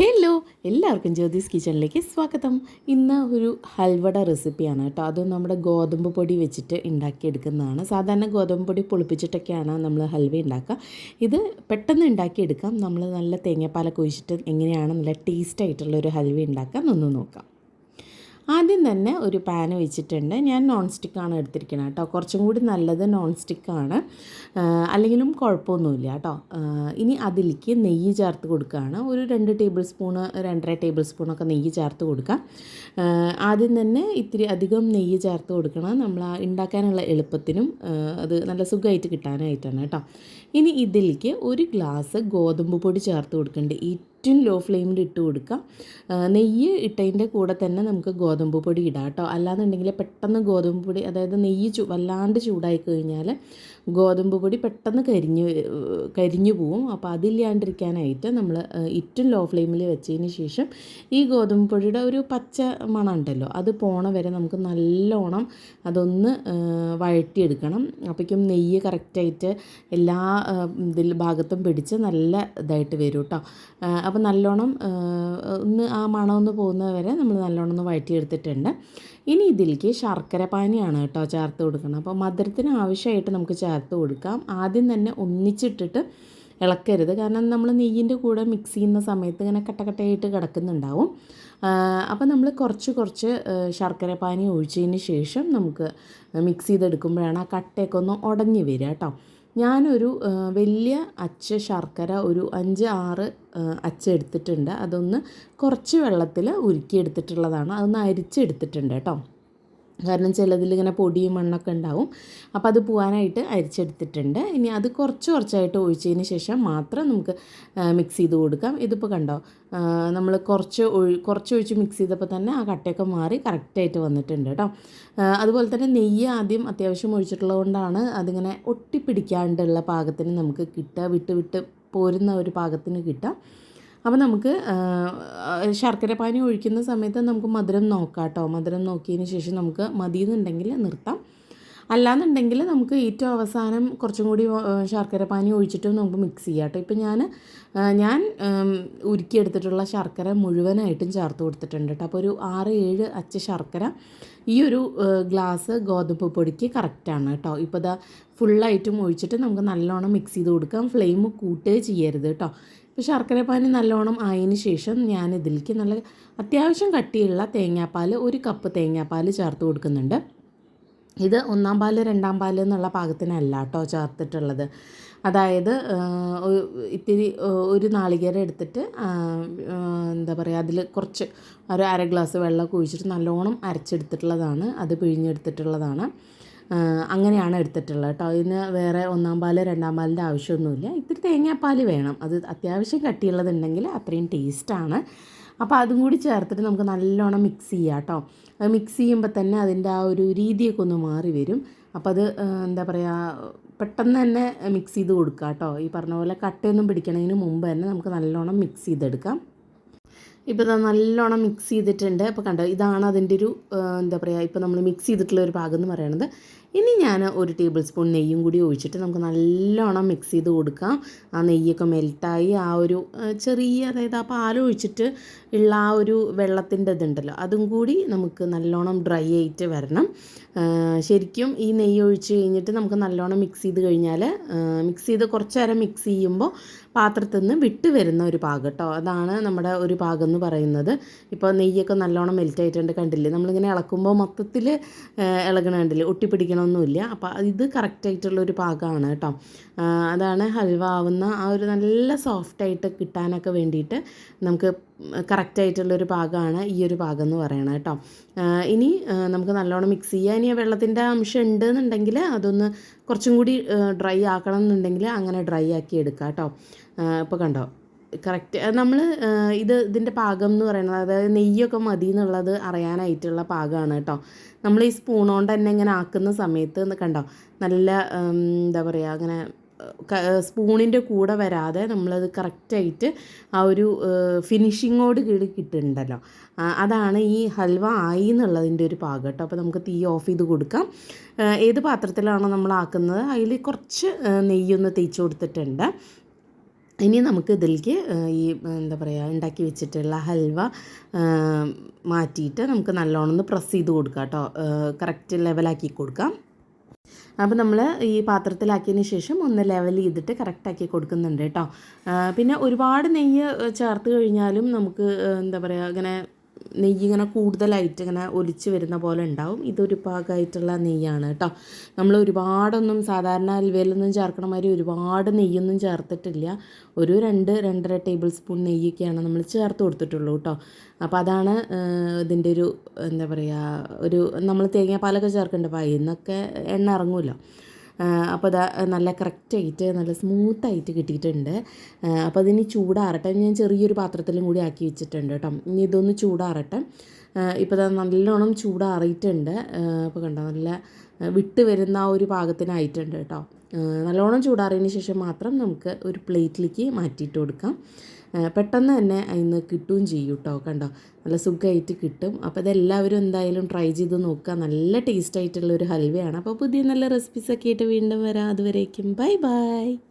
Hello എല്ലാവർക്കും ജ്യോതിസ് കിച്ചണിലേക്ക് സ്വാഗതം. ഇന്ന് ഒരു ഹൽവട റെസിപ്പിയാണ് കേട്ടോ. അത് നമ്മുടെ ഗോതമ്പ് പൊടി വെച്ചിട്ട് ഉണ്ടാക്കിയെടുക്കുന്നതാണ്. സാധാരണ ഗോതമ്പ് പൊടി പൊളിപ്പിച്ചിട്ടൊക്കെയാണ് നമ്മൾ ഹൽവ ഉണ്ടാക്കുക. ഇത് പെട്ടെന്ന് ഉണ്ടാക്കിയെടുക്കാം. നമ്മൾ നല്ല തേങ്ങാപ്പാലൊക്കെ ഒഴിച്ചിട്ട് എങ്ങനെയാണ് നല്ല ടേസ്റ്റ് ആയിട്ടുള്ള ഒരു ഹൽവ ഉണ്ടാക്കാം എന്നൊന്ന് നോക്കാം. ആദ്യം തന്നെ ഒരു പാൻ വെച്ചിട്ടുണ്ട്. ഞാൻ നോൺ സ്റ്റിക്കാണ് എടുത്തിരിക്കുന്നത് കേട്ടോ. കുറച്ചും കൂടി നല്ലത് നോൺ സ്റ്റിക്കാണ് അല്ലെങ്കിലും കുഴപ്പമൊന്നുമില്ല കേട്ടോ. ഇനി അതിലേക്ക് നെയ്യ് ചേർത്ത് കൊടുക്കുകയാണ്. ഒരു രണ്ട് ടേബിൾ സ്പൂണ് രണ്ടര ടേബിൾ സ്പൂണൊക്കെ നെയ്യ് ചേർത്ത് കൊടുക്കാം. ആദ്യം തന്നെ ഇത്തിരി അധികം നെയ്യ് ചേർത്ത് കൊടുക്കണം. നമ്മൾ ഉണ്ടാക്കാനുള്ള എളുപ്പത്തിനും അത് നല്ല സുഖമായിട്ട് കിട്ടാനായിട്ടാണ് കേട്ടോ. ഇനി ഇതിലേക്ക് ഒരു ഗ്ലാസ് ഗോതമ്പ് പൊടി ചേർത്ത് കൊടുക്കേണ്ടത് ഈ ഏറ്റവും ലോ ഫ്ലെയിമിൽ ഇട്ട് കൊടുക്കാം. നെയ്യ് ഇട്ടതിന്റെ കൂടെ തന്നെ നമുക്ക് ഗോതമ്പ് പൊടി ഇടാം കേട്ടോ. അല്ലാന്നുണ്ടെങ്കിൽ പെട്ടെന്ന് ഗോതമ്പ് പൊടി അതായത് നെയ്യ് ചൂ വല്ലാണ്ട് ചൂടായി കഴിഞ്ഞാൽ ഗോതമ്പ് പൊടി പെട്ടെന്ന് കരിഞ്ഞ് കരിഞ്ഞു പോവും. അപ്പോൾ അതില്ലാണ്ടിരിക്കാനായിട്ട് നമ്മൾ ഇറ്റും ലോ ഫ്ലെയിമിൽ വെച്ചതിന് ശേഷം ഈ ഗോതമ്പ് പൊടിയുടെ ഒരു പച്ച മണം ഉണ്ടല്ലോ അത് പോണ വരെ നമുക്ക് നല്ലോണം അതൊന്ന് വഴറ്റിയെടുക്കണം. അപ്പോഴേക്കും നെയ്യ് കറക്റ്റായിട്ട് എല്ലാ ഇതിൽ ഭാഗത്തും പിടിച്ച് നല്ല ഇതായിട്ട് വരും കേട്ടോ അപ്പോൾ നല്ലോണം ഒന്ന് ആ മണം ഒന്ന് പോകുന്നത് വരെ നമ്മൾ നല്ലോണം ഒന്ന് വഴറ്റിയെടുത്തിട്ടുണ്ട്. ഇനി ഇതിലേക്ക് ശർക്കര പാനിയാണ് കേട്ടോ ചേർത്ത് കൊടുക്കണം. അപ്പോൾ മധുരത്തിന് ആവശ്യമായിട്ട് നമുക്ക് ചേർത്ത് കൊടുക്കാം. ആദ്യം തന്നെ ഒന്നിച്ചിട്ടിട്ട് ഇളക്കരുത്. കാരണം നമ്മൾ നെയ്യിന്റെ കൂടെ മിക്സ് ചെയ്യുന്ന സമയത്ത് ഇങ്ങനെ കട്ടക്കട്ടയായിട്ട് കിടക്കുന്നുണ്ടാവും. അപ്പോൾ നമ്മൾ കുറച്ച് കുറച്ച് ശർക്കര പാനി ഒഴിച്ചതിന് ശേഷം നമുക്ക് മിക്സ് ചെയ്തെടുക്കുമ്പോഴാണ് ആ കട്ടയൊക്കെ ഒന്ന് ഉടഞ്ഞ് വരിക കേട്ടോ. ഞാനൊരു വലിയ അച്ച് ശർക്കര ഒരു അഞ്ച് ആറ് അച്ച് എടുത്തിട്ടുണ്ട്. അതൊന്ന് കുറച്ച് വെള്ളത്തിൽ ഉരുക്കിയെടുത്തിട്ടുള്ളതാണ്. അതൊന്ന് അരിച്ചെടുത്തിട്ടുണ്ട് കേട്ടോ. കാരണം ചിലതിൽ ഇങ്ങനെ പൊടിയും മണ്ണൊക്കെ ഉണ്ടാവും. അപ്പോൾ അത് പോകാനായിട്ട് അരിച്ചെടുത്തിട്ടുണ്ട്. ഇനി അത് കുറച്ച് കുറച്ചായിട്ട് ഒഴിച്ചതിന് ശേഷം മാത്രം നമുക്ക് മിക്സ് ചെയ്ത് കൊടുക്കാം. ഇതിപ്പോൾ കണ്ടോ നമ്മൾ കുറച്ച് ഒഴി കുറച്ച് ഒഴിച്ച് മിക്സ് ചെയ്തപ്പോൾ തന്നെ ആ കട്ടയൊക്കെ മാറി കറക്റ്റായിട്ട് വന്നിട്ടുണ്ട് കേട്ടോ. അതുപോലെ തന്നെ നെയ്യ് ആദ്യം അത്യാവശ്യം ഒഴിച്ചിട്ടുള്ളത് കൊണ്ടാണ് അതിങ്ങനെ ഒട്ടിപ്പിടിക്കാണ്ടുള്ള പാകത്തിന് നമുക്ക് കിട്ടുക. വിട്ട് വിട്ട് പോരുന്ന ഒരു പാകത്തിന് കിട്ടുക. അപ്പോൾ നമുക്ക് ശർക്കര പാനി ഒഴിക്കുന്ന സമയത്ത് നമുക്ക് മധുരം നോക്കാം കേട്ടോ മധുരം നോക്കിയതിന് ശേഷം നമുക്ക് മതിയെന്നുണ്ടെങ്കിൽ നിർത്താം. അല്ലാന്നുണ്ടെങ്കിൽ നമുക്ക് ഏറ്റവും അവസാനം കുറച്ചും കൂടി ശർക്കര പാനി ഒഴിച്ചിട്ടും നമുക്ക് മിക്സ് ചെയ്യാം കേട്ടോ. ഇപ്പം ഞാൻ ഞാൻ ഉരുക്കിയെടുത്തിട്ടുള്ള ശർക്കര മുഴുവനായിട്ടും ചേർത്ത് കൊടുത്തിട്ടുണ്ട് കേട്ടോ. അപ്പോൾ ഒരു ആറ് ഏഴ് അച്ച് ശർക്കര ഈ ഒരു ഗ്ലാസ് ഗോതമ്പ് പൊടിക്ക് കറക്റ്റാണ് കേട്ടോ. ഇപ്പോൾ ഇതാ ഫുള്ളായിട്ടും ഒഴിച്ചിട്ട് നമുക്ക് നല്ലോണം മിക്സ് ചെയ്ത് കൊടുക്കാം. ഫ്ലെയിം കൂട്ടുകയും ചെയ്യരുത് കേട്ടോ. ഇപ്പോൾ ശർക്കര പാനി നല്ലോണം ആയതിന് ശേഷം ഞാൻ ഇതിലേക്ക് നല്ല അത്യാവശ്യം കട്ടിയുള്ള തേങ്ങാപ്പാൽ ഒരു കപ്പ് തേങ്ങാപ്പാൽ ചേർത്ത് കൊടുക്കുന്നുണ്ട്. ഇത് ഒന്നാം പാൽ രണ്ടാം പാൽ എന്നുള്ള പാകത്തിനല്ല കേട്ടോ ചേർത്തിട്ടുള്ളത്. അതായത് ഇത്തിരി ഒരു നാളികേരം എടുത്തിട്ട് എന്താ പറയുക അതിൽ കുറച്ച് ഒരു അര ഗ്ലാസ് വെള്ളം ഒഴിച്ചിട്ട് നല്ലോണം അരച്ചെടുത്തിട്ടുള്ളതാണ്. അത് പിഴിഞ്ഞെടുത്തിട്ടുള്ളതാണ്. അങ്ങനെയാണ് എടുത്തിട്ടുള്ളത് കേട്ടോ. അതിന് വേറെ ഒന്നാം പാൽ രണ്ടാം പാലിന്റെ ആവശ്യമൊന്നുമില്ല. ഇത്തിരി തേങ്ങാപ്പാൽ വേണം. അത് അത്യാവശ്യം കട്ടിയുള്ളതുണ്ടെങ്കിൽ അത്രയും ടേസ്റ്റാണ്. അപ്പോൾ അതും കൂടി ചേർത്തിട്ട് നമുക്ക് നല്ലോണം മിക്സ് ചെയ്യാം കേട്ടോ. മിക്സ് ചെയ്യുമ്പോൾ തന്നെ അതിന്റെ ആ ഒരു രീതിയൊക്കെ ഒന്ന് മാറി വരും. അപ്പോൾ അത് എന്താ പറയുക പെട്ടെന്ന് തന്നെ മിക്സ് ചെയ്ത് കൊടുക്കുക കേട്ടോ. ഈ പറഞ്ഞ പോലെ കട്ടയൊന്നും പിടിക്കണതിന് മുമ്പ് തന്നെ നമുക്ക് നല്ലോണം മിക്സ് ചെയ്തെടുക്കാം. ഇപ്പോൾ ഇത് നല്ലോണം മിക്സ് ചെയ്തിട്ടുണ്ട്. അപ്പോൾ കണ്ടോ ഇതാണ് അതിന്റെ ഒരു എന്താ പറയുക ഇപ്പോൾ നമ്മൾ മിക്സ് ചെയ്തിട്ടുള്ള ഒരു ഭാഗം എന്ന് പറയുന്നത് ഇനി ഞാൻ ഒരു ടേബിൾ സ്പൂൺ നെയ്യും കൂടി ഒഴിച്ചിട്ട് നമുക്ക് നല്ലോണം മിക്സ് ചെയ്ത് കൊടുക്കാം. ആ നെയ്യൊക്കെ മെൽട്ടായി ആ ഒരു ചെറിയ അതായത് ആ പാൽ ഒഴിച്ചിട്ട് ഉള്ള ആ ഒരു വെള്ളത്തിന്റെ ഇതുണ്ടല്ലോ അതും കൂടി നമുക്ക് നല്ലോണം ഡ്രൈ ആയിട്ട് വരണം. ശരിക്കും ഈ നെയ്യ് ഒഴിച്ച് കഴിഞ്ഞിട്ട് നമുക്ക് നല്ലോണം മിക്സ് ചെയ്ത് കഴിഞ്ഞാൽ മിക്സ് ചെയ്ത് കുറച്ച് നേരം മിക്സ് ചെയ്യുമ്പോൾ പാത്രത്തിൽ നിന്ന് വിട്ട് വരുന്ന ഒരു പാകം കേട്ടോ അതാണ് നമ്മുടെ ഒരു പാകം എന്ന് പറയുന്നത്. ഇപ്പോൾ നെയ്യൊക്കെ നല്ലോണം മെൽറ്റ് ആയിട്ടുണ്ട് കണ്ടില്ലേ? നമ്മളിങ്ങനെ ഇളക്കുമ്പോൾ മൊത്തത്തിൽ ഇളകണ കണ്ടില്ലേ? ഒട്ടിപ്പിടിക്കണമൊന്നുമില്ല അപ്പോൾ ഇത് കറക്റ്റായിട്ടുള്ള ഒരു പാകമാണ് കേട്ടോ. അതാണ് ഹൽവ ആവുന്ന ആ ഒരു നല്ല സോഫ്റ്റായിട്ട് കിട്ടാനൊക്കെ വേണ്ടിയിട്ട് നമുക്ക് കറക്റ്റായിട്ടുള്ളൊരു പാകമാണ് ഈ ഒരു പാകം എന്ന് പറയണത് കേട്ടോ. ഇനി നമുക്ക് നല്ലോണം മിക്സ് ചെയ്യുക ഇനി വെള്ളത്തിന്റെ അംശം ഉണ്ട് എന്നുണ്ടെങ്കിൽ അതൊന്ന് കുറച്ചും കൂടി ഡ്രൈ ആക്കണം എന്നുണ്ടെങ്കിൽ അങ്ങനെ ഡ്രൈ ആക്കി എടുക്കാം കേട്ടോ. ഇപ്പോൾ കണ്ടോ? കറക്റ്റ്. നമ്മൾ ഇത് ഇതിന്റെ പാകം എന്ന് പറയുന്നത് അതായത് നെയ്യൊക്കെ മതി എന്നുള്ളത് അറിയാനായിട്ടുള്ള പാകമാണ് കേട്ടോ. നമ്മൾ ഈ സ്പൂൺ കൊണ്ട് തന്നെ ഇങ്ങനെ ആക്കുന്ന സമയത്ത് കണ്ടോ നല്ല എന്താ പറയുക അങ്ങനെ സ്പൂണിന്റെ കൂടെ വരാതെ നമ്മളത് കറക്റ്റായിട്ട് ആ ഒരു ഫിനിഷിങ്ങോട് കീഴ് കിട്ടുന്നുണ്ടല്ലോ. അതാണ് ഈ ഹൽവ ആയി എന്നുള്ളതിന്റെ ഒരു പാകം കേട്ടോ. അപ്പോൾ നമുക്ക് തീ ഓഫ് ചെയ്ത് കൊടുക്കാം. ഏത് പാത്രത്തിലാണോ നമ്മൾ ആക്കുന്നത് അതിൽ കുറച്ച് നെയ്യൊന്ന് തേച്ച് കൊടുത്തിട്ടുണ്ട്. ഇനി നമുക്ക് ഇതിലേക്ക് ഈ എന്താ പറയുക ഉണ്ടാക്കി വെച്ചിട്ടുള്ള ഹൽവ മാറ്റിയിട്ട് നമുക്ക് നല്ലോണം ഒന്ന് പ്രസ് ചെയ്ത് കൊടുക്കാം കേട്ടോ കറക്റ്റ് ലെവലാക്കി കൊടുക്കാം. അപ്പോൾ നമ്മൾ ഈ പാത്രത്തിലാക്കിയതിന് ശേഷം ഒന്ന് ലെവൽ ചെയ്തിട്ട് കറക്റ്റാക്കി കൊടുക്കുന്നുണ്ട് കേട്ടോ പിന്നെ ഒരുപാട് നെയ്യ് ചേർത്ത് കഴിഞ്ഞാലും നമുക്ക് എന്താ പറയുക ഇങ്ങനെ നെയ്യ് ഇങ്ങനെ കൂടുതലായിട്ട് ഇങ്ങനെ ഒലിച്ച് വരുന്ന പോലെ ഉണ്ടാവും. ഇതൊരു പാകമായിട്ടുള്ള നെയ്യാണ് കേട്ടോ. നമ്മൾ ഒരുപാടൊന്നും സാധാരണ അൽവയിലൊന്നും ചേർക്കണ മാതിരി ഒരുപാട് നെയ്യൊന്നും ചേർത്തിട്ടില്ല. ഒരു രണ്ട് രണ്ടര ടേബിൾ സ്പൂൺ നെയ്യൊക്കെയാണ് നമ്മൾ ചേർത്ത് കൊടുത്തിട്ടുള്ളൂ കേട്ടോ. അപ്പോൾ അതാണ് ഇതിന്റെ ഒരു എന്താ പറയുക ഒരു നമ്മൾ തേങ്ങാപ്പാലൊക്കെ ചേർക്കുന്നുണ്ട് അപ്പോൾ അതിൽ നിന്നൊക്കെ എണ്ണ ഇറങ്ങുമല്ലോ അപ്പോൾ അത് നല്ല കറക്റ്റായിട്ട് നല്ല സ്മൂത്തായിട്ട് കിട്ടിയിട്ടുണ്ട്. അപ്പോൾ അതിനി ചൂടാറട്ടെ. ഞാൻ ചെറിയൊരു പാത്രത്തിലും കൂടി ആക്കി വെച്ചിട്ടുണ്ട് കേട്ടോ. ഇനി ഇതൊന്ന് ചൂടാറട്ടെ. ഇപ്പോൾ അത് നല്ലോണം ചൂടാറിയിട്ടുണ്ട്. അപ്പോൾ കണ്ടോ നല്ല വിട്ട് വരുന്ന ആ ഒരു പാകത്തിനായിട്ടുണ്ട് കേട്ടോ. നല്ലോണം ചൂടാറിയതിന് ശേഷം മാത്രം നമുക്ക് ഒരു പ്ലേറ്റിലേക്ക് മാറ്റിയിട്ട് കൊടുക്കാം. പെട്ടെന്ന് തന്നെ അതിന് കിട്ടുകയും ചെയ്യും കേട്ടോ കണ്ടോ? നല്ല സുഖമായിട്ട് കിട്ടും. അപ്പോൾ ഇതെല്ലാവരും എന്തായാലും ട്രൈ ചെയ്ത് നോക്കുക നല്ല ടേസ്റ്റ് ആയിട്ടുള്ള ഒരു ഹൽവയാണ്. അപ്പോൾ പുതിയ നല്ല റെസിപ്പീസൊക്കെ ആയിട്ട് വീണ്ടും വരാം. അതുവരേക്കും. Bye bye